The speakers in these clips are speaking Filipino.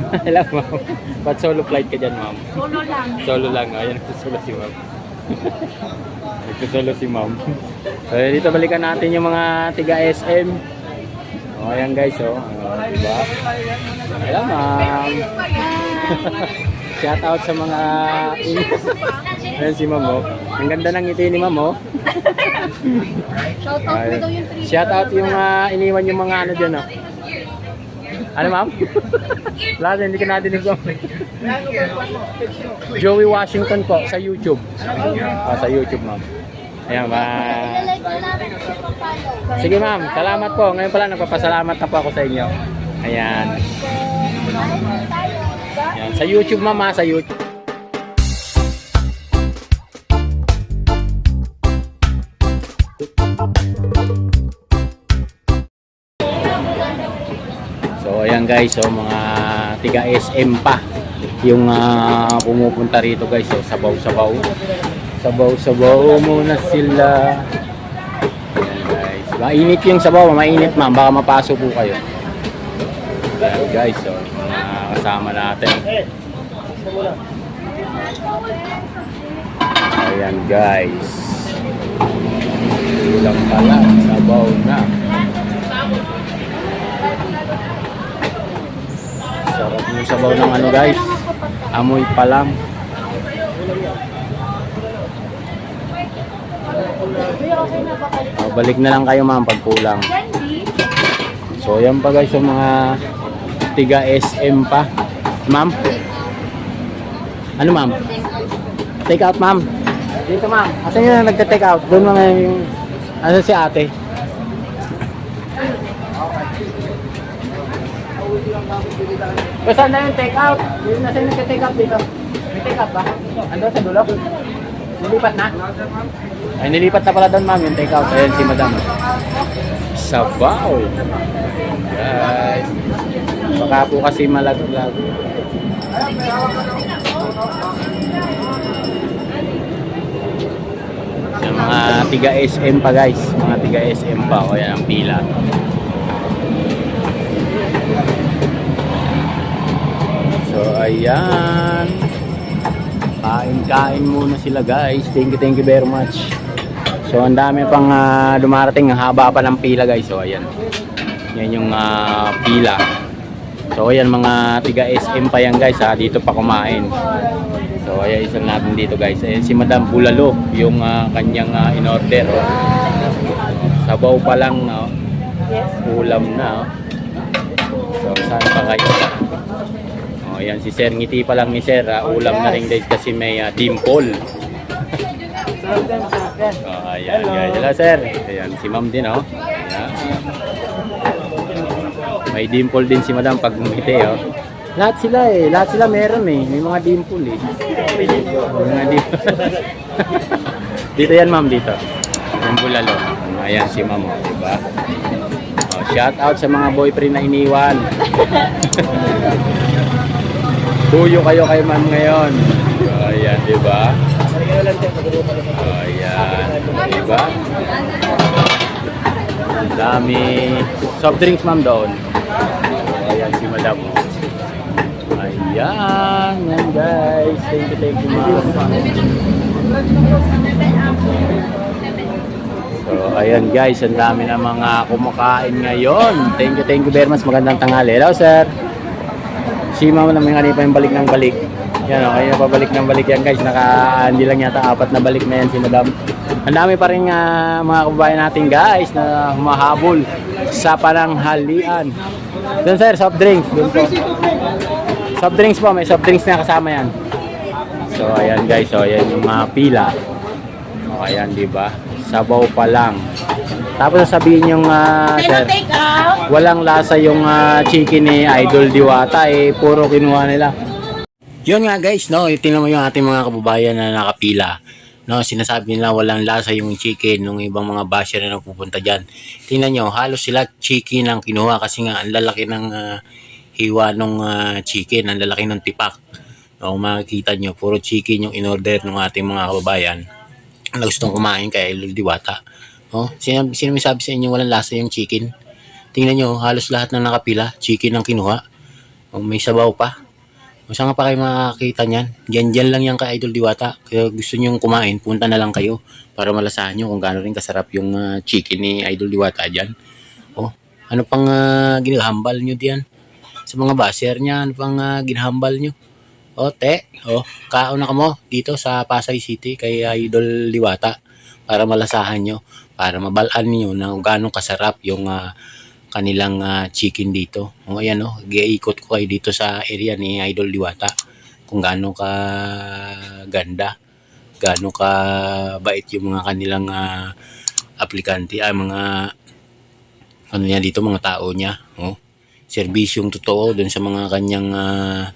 Hello, ma'am. Ba't solo flight ka dyan, ma'am? Solo lang. Solo lang. Ayan, solo si ma'am. Nagsusolo si ma'am. So, dito balikan natin yung mga tiga SM. O, ayan guys, oh. O, diba? Hello, ma'am. Shout out sa mga... Ayan si ma'am, oh. Ang ganda ng ngiti ni ma'am, oh. Shout out mo daw yung. Shout out yung ah, iniwan yung mga ano dyan, oh. Ano, ma'am? Na, hindi ka nadinig ko. Joey Washington po, sa YouTube. Ah, sa YouTube, ma'am. Ayan, pang-follow. Sige, ma'am. Salamat po. Ngayon pala, nagpapasalamat na po ako sa inyo. Ayan. Ayan. Sa YouTube, ma'am? Sa YouTube. So ayan guys, so mga tiga SM pa yung ah, pumupunta rito guys, so sabaw-sabaw. Sabaw-sabaw muna sila. Ayan guys. Mainit yung sabaw, mainit ma'am, baka mapaso po kayo. Ayan guys, so mga kasama natin. Ayan guys. Ulam pala, sabaw na. Sarap yung sabaw ng ano guys. Amoy pa lang. Oh, balik na lang kayo ma'am pag kulang. So yan pa guys yung mga tiga SM pa. Ma'am? Ano ma'am? Take out ma'am. Dito ma'am. Asan yung nagta-take out? Doon mga yung... Ano si ate? O saan na yung take out? Yung nasa yung nagka-take out dito? May take out ba? Ando sa dulo? Nilipat na? Ay, nilipat na pala doon ma'am yung take out. Ayan si madam. Sabaw! Guys. Baka po kasi malaglag. Yung mga tiga SM pa guys. Mga tiga SM pa. O yan ang pila. So ayan. Kain-kain muna sila guys. Thank you, thank you very much. So ang dami pang ah, dumarating. Ang haba pa ng pila guys. So ayan. Yan yung ah, pila. So ayan mga tiga SM pa yan guys ha. Dito pa kumain. So ayan isa natin dito guys. Ayan si Madam Bulalo. Yung ah, kanyang ah, in-order. Oh. Sabaw pa lang. Oh. Ulam na. Oh. So saan pa kayo? Ayan si Sir ngiti pa lang ni Sir. ah, ulam na rin guys kasi may ah, dimple. Oh, ayan guys. Hello Sir. Ayan si Ma'am din oh. Ayan. May dimple din si Madam pag ngiti oh. Lahat sila eh. Lahat sila meron eh. May mga dimple eh. May mga dimple. dito yan ma'am dito. Yung bulalo. Ayan si ma'am oh, diba? Oh, shout out sa mga boyfriend na iniwan. Buyo kayo kay ma'am ngayon. Ayan, di ba? Ayan. Di ba? Ang dami. Soft drinks ma'am doon. Ayan si madam. Ayan. Yan guys. Thank you, thank you ma'am. So, ayan guys, ang dami na mga kumakain ngayon. Thank you, thank you very much. Magandang tanghali. Hello, sir. Si mama namin kanina pa yung balik ng balik. Yan, okay na pabalik ng balik yan guys. Naka, hindi lang yata apat na balik na yan si madam. Ang dami pa rin ah, mga kababayan natin guys na humahabol sa pananghalian. Doon sir, soft drinks. Doon po. Soft drinks po, may soft drinks na kasama yan. So ayan guys, so ayan yung mga pila. O ayan, di ba? Sabaw pa lang. Tapos sasabihin yung ah, sir, take out. walang lasa yung ah, chicken ni Idol Diwata eh puro kinuha nila. Yun nga guys, no, tingnan mo yung ating mga kababayan na nakapila. No, sinasabi nila walang lasa yung chicken ng ibang mga basher na nagpupunta diyan. Tingnan nyo, halos sila chicken ang kinuha kasi nga ang lalaki ng ah, hiwa ng chicken, ang lalaki ng tipak. No, kung makikita nyo, puro chicken yung in-order ng ating mga kababayan na gustong kumain kay Idol Diwata. Oh, sino, sino may sabi sa inyo walang lasa yung chicken? Tingnan nyo, halos lahat ng nakapila, chicken ang kinuha. O may sabaw pa. O saan nga pa kayo makakita niyan? Diyan, diyan lang yan kay Idol Diwata. Kaya gusto nyo kumain, punta na lang kayo para malasahan nyo kung gaano rin kasarap yung ah, chicken ni Idol Diwata dyan. O, ano pang uh, ginahambal nyo diyan? Sa mga baser niya, ano pang ah, ginahambal nyo? O, te, o, kaon na ka mo dito sa Pasay City kay Idol Diwata para malasahan nyo, para mabalaan niyo na gaano kasarap yung ah, kanilang ah, chicken dito. O ayan o, giikot ko kayo dito sa area ni Idol Diwata kung gaano ka ganda, gaano ka bait yung mga kanilang ah, aplikante, ay mga ano niya dito, mga tao niya. O, serbisyong totoo dun sa mga kanyang ah,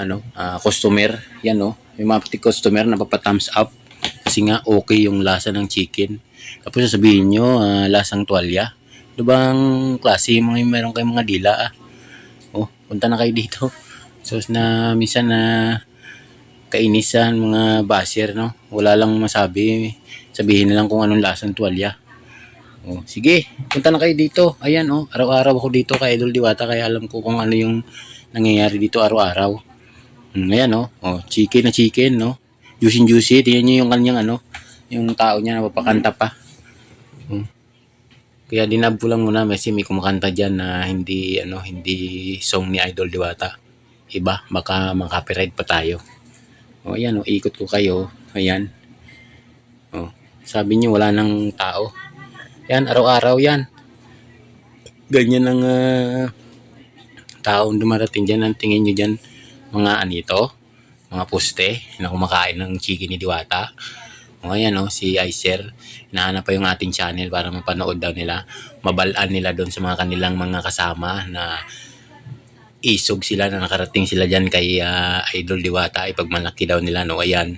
ano, ah, customer. Yan o, yung mga customer na thumbs up kasi nga okay yung lasa ng chicken. Tapos sasabihin nyo, ah, lasang tuwalya. Ano bang klase yung mga meron kayong mga dila ah? Oh, punta na kayo dito. So na minsan na kainisan mga basher no. Wala lang masabi. Sabihin na lang kung anong lasang tuwalya. Oh, sige, punta na kayo dito. Ayan oh, araw-araw ako dito kay Idol Diwata kaya alam ko kung ano yung nangyayari dito araw-araw. Hmm, ayan oh, oh, chicken na chicken no. Juicy juicy, tingnan niyo yung kanyang ano, yung tao niya napapakanta pa. Hmm. Kaya dinab ko lang muna kasi may kumakanta diyan na hindi ano, hindi song ni Idol Diwata. Iba, baka makapiright pa tayo. O ayan, o, ikot ko kayo. Ayan. O, sabi niyo wala nang tao. Yan, araw-araw yan. Ganyan ang ah, taong dumarating dyan. Ang tingin nyo dyan, mga anito, mga poste na kumakain ng chicken ni Diwata. O ayan o, si Icer, hinahanap pa yung ating channel para mapanood daw nila. Mabalaan nila doon sa mga kanilang mga kasama na isog sila na nakarating sila dyan kay ah, Idol Diwata. Ipagmalaki daw nila, no? Ayan.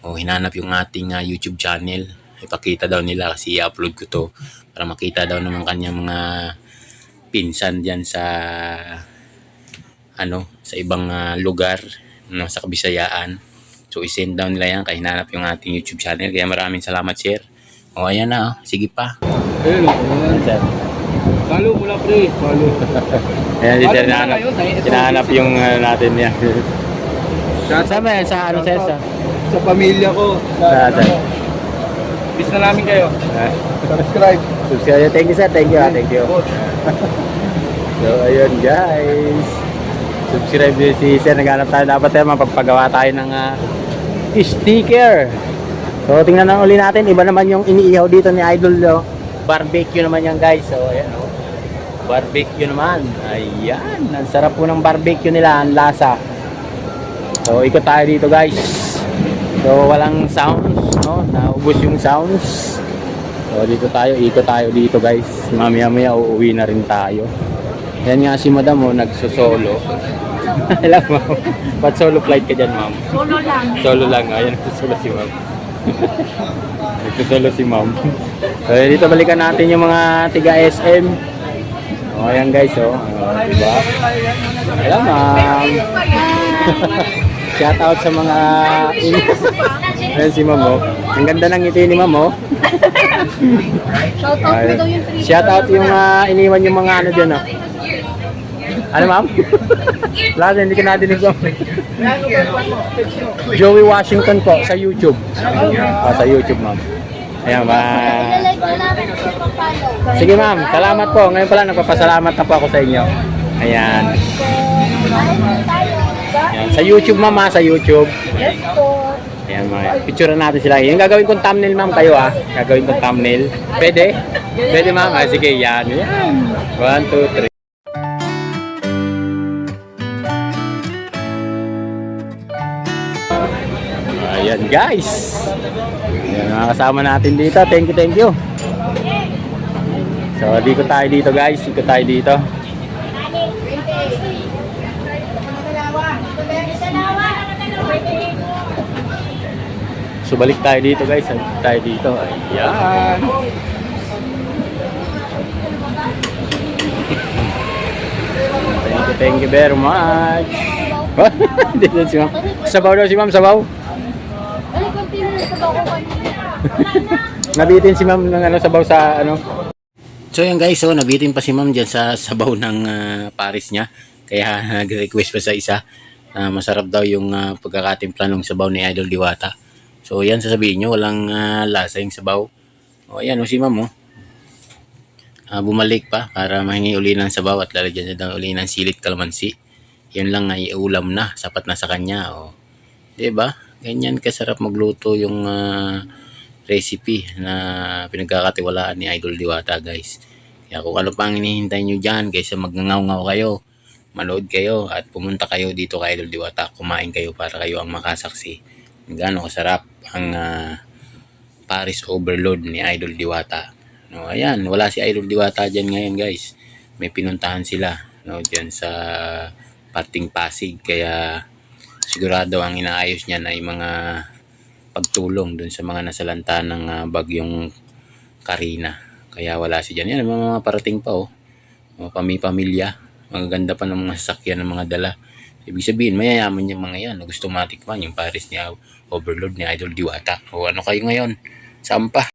O, hinanap yung ating ah, YouTube channel. Ipakita daw nila kasi i-upload ko to para makita daw naman kanyang mga pinsan dyan sa ano sa ibang ah, lugar no, sa Kabisayaan. So i-send down nila yan kaya hinanap yung ating YouTube channel. Kaya maraming salamat sir. O ayan na, oh. sige pa. Ayun, ayan. Sir. Follow mo lang, pre. Follow. Ayan sir, Ano hinahanap, hinahanap yung uh, natin Saan ba yan? Sa ano sir? Sa, sa pamilya ko. Sa- sa- Bis na namin kayo. Ah, Subscribe. subscribe. Thank you sir, thank you. ah, Thank you. So ayun guys. Subscribe si sir. Naghanap tayo. Dapat tayo mapagpagawa tayo ng ah, sticker. So tingnan na uli natin. Iba naman yung iniihaw dito ni Idol. No? Barbecue naman yan guys. So ayan oh. Barbecue naman. Ayan. Ang sarap po ng barbecue nila. Ang lasa. So ikot tayo dito guys. So walang sounds. No? Naubos yung sounds. So dito tayo. Ikot tayo dito guys. Mamaya maya uuwi na rin tayo. Yan nga si madam oh, nagsusolo. Alam mo, ba't solo flight ka dyan ma'am? Solo lang. Solo lang, ayan nagsusolo si ma'am. nagsusolo si ma'am. So dito balikan natin yung mga tiga SM. O ayan guys, oh. oh diba? Ayan ma'am. Shout out sa mga Ayan si ma'am oh. Ang ganda ng ngiti ni ma'am oh. Shout out mo daw yung. Shout out yung ah, iniwan yung mga ano dyan oh. Ano ma'am? Din, hindi ka nadinig ko. Joey Washington po sa YouTube. Ah, sa YouTube ma'am. Ayan, pang-follow. Sige ma'am, salamat po. Ngayon pala nagpapasalamat na po ako sa inyo. Ayan. Ayan. Sa YouTube ma'am ha, sa YouTube. Yes po. Ayan, mga picture natin sila. Yung gagawin kong thumbnail ma'am kayo ha. Gagawin kong thumbnail. Pwede? Pwede ma'am? Ah, sige, yan. Yan. One, two, three. Guys. Ayan mga kasama natin dito. Thank you, thank you. So, dito tayo dito guys. Dito tayo dito. So, balik tayo dito guys. Balik tayo dito. Ayan. Thank you, thank you very much. Sabaw daw si ma'am, sabaw. Ay, continue na sa ako kanina. Nabitin si ma'am ng ano, sabaw sa ano. So yan guys, so nabitin pa si ma'am dyan sa sabaw ng ah, Paris niya. Kaya nag-request pa sa isa na masarap daw yung ah, pagkakatimpla ng sabaw ni Idol Diwata. So yan sasabihin nyo, walang ah, lasa yung sabaw. O ayan, o si ma'am oh. Ah, bumalik pa para mahingi uli ng sabaw at lalagyan niya daw uli ng silit kalamansi. Yun lang ay ulam na, sapat na sa kanya. O. 'Di ba? Ganyan kasarap magluto yung ah, recipe na pinagkakatiwalaan ni Idol Diwata, guys. Kaya kung ano pang hinihintay nyo dyan, kaysa magngangaw-ngaw kayo, manood kayo at pumunta kayo dito kay Idol Diwata, kumain kayo para kayo ang makasaksi. Gaano kasarap ang ah, Paris Overload ni Idol Diwata. No, ayan, wala si Idol Diwata dyan ngayon, guys. May pinuntahan sila, no, dyan sa parting Pasig. Kaya sigurado ang inaayos niyan ay mga pagtulong dun sa mga nasalanta ng ah, bagyong Karina. Kaya wala si dyan. Yan, mga, parating pa, oh. Mga pami-pamilya. Magaganda pa ng mga sasakyan ng mga dala. Ibig sabihin, mayayaman yung mga yan. Gusto matikman yung Paris ni Overload ni Idol Diwata. O ano kayo ngayon? Saan pa?